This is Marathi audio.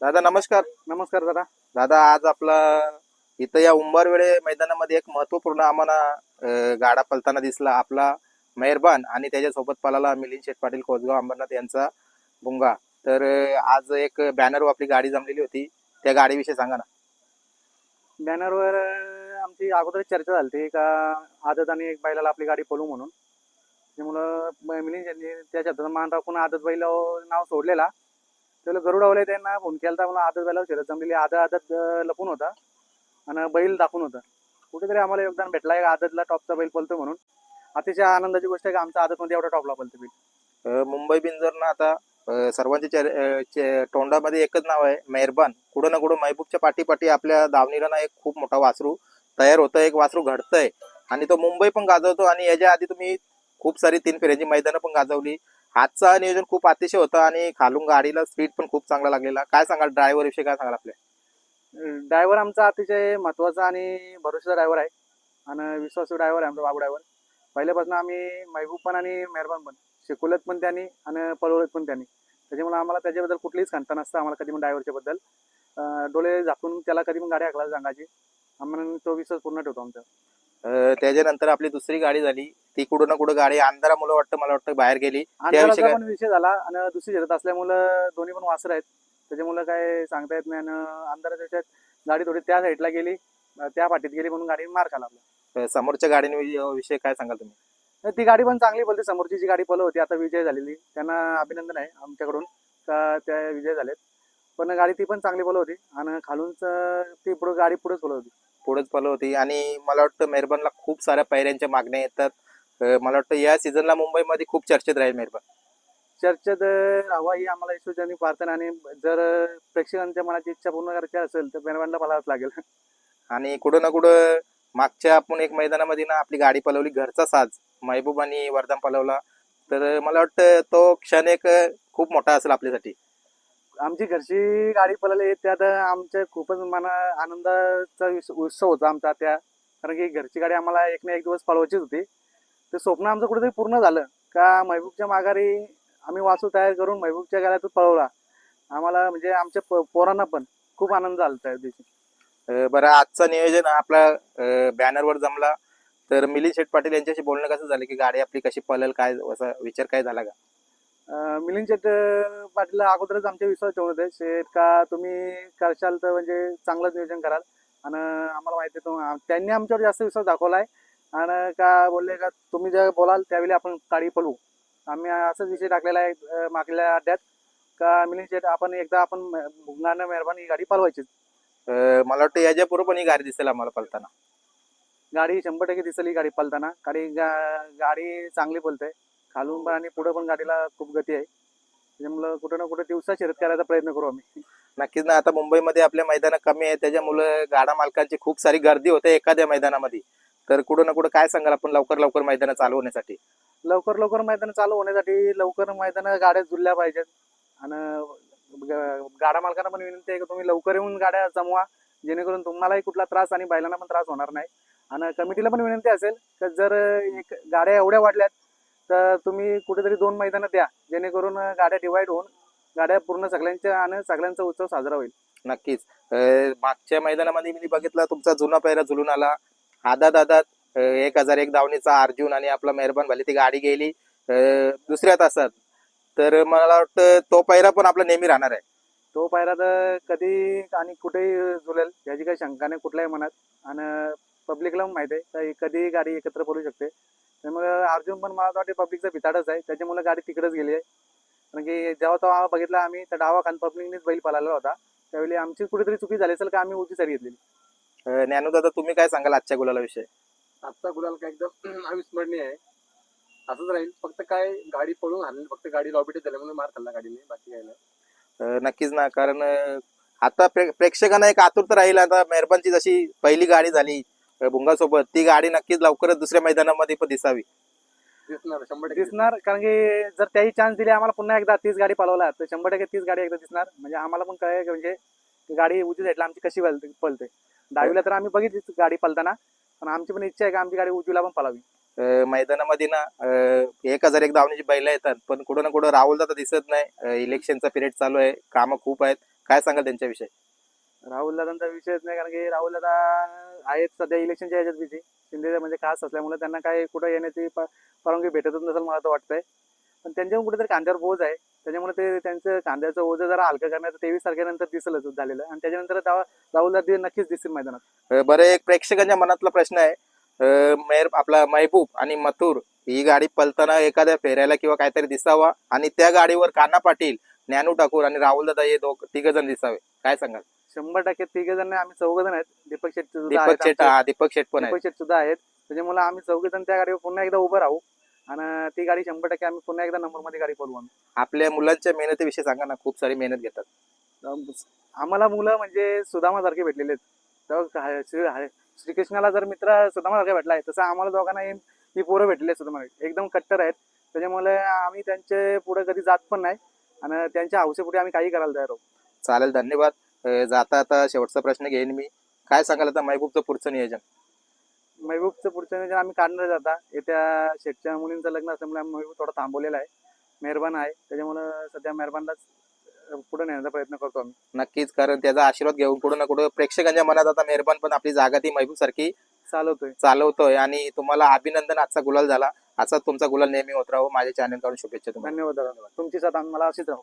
दादा नमस्कार. नमस्कार दादा. दादा आज आपला इथं या उंबरवेळे मैदानामध्ये एक महत्त्वपूर्ण आम्हाला गाडा पलताना दिसला. आपला मेहरबान आणि त्याच्यासोबत पलाला मिलिंद शेठ पाटील कोसगाव अंबरनाथ यांचा बुंगा. तर आज एक बॅनरवर आपली गाडी जमलेली होती. त्या गाडीविषयी सांगा ना. बॅनरवर आमची अगोदर चर्चा झाली होती का आदत आणि एक बैलाला आपली गाडी पळू म्हणून. त्यामुळं मिलिंद यांनी त्या शब्दाचा मान राखून आदत बैलावर नाव सोडलेला. त्याला गरुडावले त्यांना फोन केला तर मला आदत बैलावर शरद जमलेली आदत आदत लपून होता. आणि बैल दाखवून होता. कुठेतरी आम्हाला योगदान भेटला एक आदतला टॉपचा बैल पलतो म्हणून. अतिशय आनंदाची गोष्ट आहे की आमचा आदतमध्ये एवढा टॉपला पलतो बैल. अं, मुंबई बिंजरनं आता सर्वांच्या चर- चे- तोंडामध्ये एकच नाव आहे मेहरबान. कुठं ना कुठं महबूबच्या पाठीपाठी आपल्या दावणीला ना एक खूप मोठा वासरू तयार होतं एक वासरू घडतंय. आणि तो मुंबई पण गाजवतो आणि याच्या आधी तुम्ही खूप सारी तीन फेऱ्यांची मैदानं पण गाजवली. आजचा नियोजन खूप अतिशय होतं आणि खालून गाडीला स्पीड पण खूप चांगला लागलेला. काय सांगाल? ड्रायव्हर विषयी काय सांगाल आपल्या ड्रायव्हर आमचा अतिशय महत्त्वाचा आणि भरोसा ड्रायव्हर आहे. आणि विश्वासू ड्रायव्हर आहे आमचा बाबू ड्रायव्हर पहिल्यापासून आम्ही महबूब पण आणि मेहरबान पण. शिकवलत पण त्यांनी आणि पळवलत पण त्यांनी. त्याच्यामुळे आम्हाला त्याच्याबद्दल कुठलीच खंता नसतं आम्हाला कधी पण ड्रायव्हरच्या बद्दल. डोळे झाकून त्याला कधी पण गाडी हाकला सांगायची. आम्हाला तो विश्वास पूर्ण ठेवतो आमचा. त्याच्यानंतर आपली दुसरी गाडी झाली. ती कुठं ना कुठं गाडी अंधारामुळे वाटतं मला वाटतं बाहेर गेली. अंधाराचा काय? पण विषय झाला आणि दुसरी शर्यत असल्यामुळं दोन्ही पण वासर आहेत. त्याच्यामुळे काय सांगता येत नाही आणि अंधाराच्या ह्याच्यात गाडी थोडी त्या साईडला गेली अं, त्या पाठीत गेली म्हणून गाडी मार खाला आपला अं, समोरच्या गाडीविषयी काय सांगाल तुम्ही? तर ती गाडी पण चांगली बोलते समोरची जी गाडी पळत होती आता विजय झालेली. त्यांना अभिनंदन आहे आमच्याकडून का त्या विजय झालेत. पण गाडी ती पण चांगली बोलत होती आणि खालूनच ती पुढे गाडी पुढेच बोलत होती. पुढेच पल होती. आणि मला वाटतं मेहरबानला खूप साऱ्या पायऱ्यांच्या मागण्या येतात. मला वाटतं या सीझनला मुंबईमध्ये खूप चर्चेत राहील मेहरबान चर्चेत हवा ही आम्हाला ईश्वरच्यांनी प्रार्थना आणि जर प्रेक्षकांच्या मनाची इच्छा पूर्ण करायची असेल तर मेहरबानला पळावंच लागेल. आणि कुठं ना कुठं मागच्या आपण एक मैदानामध्ये ना आपली गाडी पलवली घरचा साज महबूब आणि वरदान पलवला. तर मला वाटतं तो क्षण एक खूप मोठा असेल आपल्यासाठी. आमची घरची गाडी पळाली त्यात आमच्या खूपच मना आनंदाचा विस- उत्सव होता आमचा त्या. कारण की घरची गाडी आम्हाला एक ना एक दिवस पळवायचीच होती. ते स्वप्न आमचं कुठेतरी पूर्ण झालं. का महबूबच्या माघारी आम्ही वासू तयार करून महबूबच्या गाड्यातून पळवला. आम्हाला म्हणजे आमच्या प- पोरांना पण खूप आनंद झाला त्या दिवशी. बरं आजचं नियोजन आपला बॅनरवर जमला. तर मिलिंद शेठ पाटील यांच्याशी बोलणं कसं झालं? की गाडी आपली कशी पळेल? काय असा विचार काय झाला का? मिलिंद शेट पाटील अगोदरच आमच्या विश्वास ठेवून होते. शेठ का तुम्ही करशाल तर म्हणजे चांगलंच नियोजन कराल. आणि आम्हाला माहिती आहे त्यांनी आमच्यावर जास्त विश्वास दाखवलाय. आणि का बोलले का तुम्ही जेव्हा बोलाल त्यावेळी आपण गाडी पळवू आम्ही असंच विषय टाकलेला आहे मागल्या अड्ड्यात. का मिलिंद शेठ आपण एकदा आपण भुंगानं मेहरबान ही गाडी पळवायची अं, मला वाटतं याच्या पूर्वी पण ही गाडी दिसेल आम्हाला पळताना गाडी शंभर टक्के दिसली गाडी पळताना गाडी गाडी चांगली पळते खालून पण आणि पुढे पण गाडीला खूप गती आहे. त्याच्यामुळं कुठं ना कुठं दिवसा शर्यत करायचा प्रयत्न करू आम्ही. नक्कीच ना आता मुंबईमध्ये आपल्या मैदानं कमी आहे त्याच्यामुळे गाडा मालकांची खूप सारी गर्दी होते एखाद्या मैदानामध्ये. तर कुठं ना कुठं काय सांगाल आपण लवकर लवकर मैदानं चालू होण्यासाठी? लवकर लवकर मैदान चालू होण्यासाठी लवकर मैदान गाड्या जुळल्या पाहिजेत. आणि गाडा मालकांना पण विनंती आहे की तुम्ही लवकर येऊन गाड्या जमवा जेणेकरून तुम्हालाही कुठला त्रास आणि बैलांना पण त्रास होणार नाही. आणि कमिटीला पण विनंती असेल तर जर एक गाड्या एवढ्या वाढल्यात तर तुम्ही कुठेतरी दोन मैदानं द्या जेणेकरून गाड्या डिवाइड होऊन गाड्या पूर्ण सगळ्यांच्या आणि सगळ्यांचा उत्सव साजरा होईल. नक्कीच. मागच्या मैदानामध्ये मी बघितला तुमचा जुना पैरा झुलून आला. आदात अं, एक हजार एक धावणीचा अर्जुन आणि आपला मेहरबान झाली ती गाडी गेली दुसऱ्या तासात. तर मला वाटतं तो पैरा पण आपला नेहमी राहणार आहे. तो पायरा तर कधी आणि कुठेही झुलेल याची काही शंका नाही कुठल्याही मनात. आणि पब्लिकला माहिती आहे कधी गाडी एकत्र पडू शकते. त्यामुळे अर्जुन पण मला वाटते पब्लिकचा भिताडच आहे. त्याच्यामुळे गाडी तिकडेच गेली आहे. कारण की जेव्हा तेव्हा बघितला आम्ही तर डावा खान पब्लिकनेच बैल पळाला होता. त्यावेळी आमची कुठेतरी चुकी झाली असेल का आम्ही उची सरी घेतलेली. ज्ञानूदादा तुम्ही काय सांगाल आजच्या गुलाला विषय? आजचा गुलाल काय एकदम अविस्मरणीय आहे. असंच राहील. फक्त काय गाडी पळून हाणली फक्त गाडी लॉबीट झाली म्हणून मार खाल्ला गाडीने बाकी काय नाही. अं, नक्कीच ना. कारण अं, आता प्रे- प्रेक्षकांना एक आतुरता राहील. आता मेहरबानची जशी पहिली गाडी झाली भुंगासोबत ती गाडी नक्कीच लवकरच दुसऱ्या मैदानामध्ये पण दिसावी. दिसणार शंभर टक्के. दिसणार कारण की जर त्याही चान्स दिले आम्हाला पुन्हा एकदा तीच गाडी पळवला तर शंभर टक्के तीच गाडी एकदा दिसणार. म्हणजे आम्हाला पण काय म्हणजे ती गाडी उजी साईडला आमची कशी पळते पळते. दहावीला तर आम्ही बघितलीच गाडी पळताना. पण आमची पण इच्छा आहे की आमची गाडी उजवीला पण पळावी. अं, मैदानामध्ये ना अं, एक हजार एक धावण्याची बैला येतात. पण कुठं ना कुठं राहुल दादा दिसत नाही. इलेक्शनचा पिरियड चालू आहे. कामं खूप आहेत. काय सांगाल त्यांच्याविषयी? राहुल दादांचा विषयच नाही कारण की राहुल दादा आहेत सध्या इलेक्शनच्या याच्यात बिझी शिंदे म्हणजे खास असल्यामुळे त्यांना काय कुठं येण्याची परवानगी भेटतच नसेल मला तर वाटतंय. पण त्यांच्यावर कुठेतरी कांद्यावर बोज आहे. त्याच्यामुळे ते त्यांचं कांद्याचं ओझं जरा हलकं करण्याचं तेवीस तारखेनंतर दिसलच झालेलं. आणि त्याच्यानंतर तेव्हा राहुल दादा नक्कीच दिसतील मैदानात. बरं एक प्रेक्षकांच्या मनातला प्रश्न आहे. मेर मेहर आपला महबूब आणि मथुर ही गाडी पलताना एखाद्या फेऱ्याला किंवा काहीतरी दिसावा आणि त्या गाडीवर काना पाटील ज्ञानू ठाकूर आणि राहुल दादा हे दोघ तिघ जण दिसावे. काय सांगाल? शंभर टक्के तिघ जण आम्ही चौघ जण आहेत. दीपक शेट सुद्धा दीपक आहेत शेट आमचे. हा दीपक शेट पण आहे दीपक शेट सुद्धा आहेत. त्याच्यामुळे आम्ही चौघ जण त्या गाडीवर पुन्हा एकदा उभं राहू. आणि ती गाडी शंभर टक्के आम्ही पुन्हा एकदा नंबरमध्ये गाडी पळवू आम्ही. आपल्या मुलांच्या मेहनतीविषयी सांगा ना खूप सारी मेहनत घेतात. आम्हाला मुलं म्हणजे सुदामासारखे भेटलेले आहेत. श्री श्रीकृष्णाला जर मित्र सुदामासारखा भेटला आहे तसं आम्हाला दोघांना ही ही पोरं भेटलेली आहेत सुदामा एकदम कट्टर आहेत. त्याच्यामुळे आम्ही त्यांचे पुढे कधी जात पण नाही. आणि त्यांच्या हौसेपुढे आम्ही काही करायला तयार आहोत. चालेल धन्यवाद. जाता आता शेवटचा प्रश्न घेईन मी. काय सांगाल आता महबूबचं पुढचं नियोजन? महबूबचं पुढचं नियोजन आम्ही काढणार जाता येत्या शेटच्या मुलींचं लग्न असल्यामुळे आम्ही महबूब थोडा थांबवलेला आहे. मेहरबान आहे. त्याच्यामुळं सध्या मेहरबानलाच पुढे नेण्याचा प्रयत्न करतो आम्ही. नक्कीच कारण त्याचा आशीर्वाद घेऊन कुठं ना कुठं प्रेक्षकांच्या मनात आता मेहरबान पण आपली जागा ती महबूब सारखी चालवतोय. चालवतोय. आणि तुम्हाला अभिनंदन आजचा गुलाल झाला. असा तुमचा गुलाल नेहमी होत राहू. माझ्या चॅनलकडून शुभेच्छा तुम्हाला. धन्यवाद दादा. तुमची साथ आम्हाला अशीच राहू.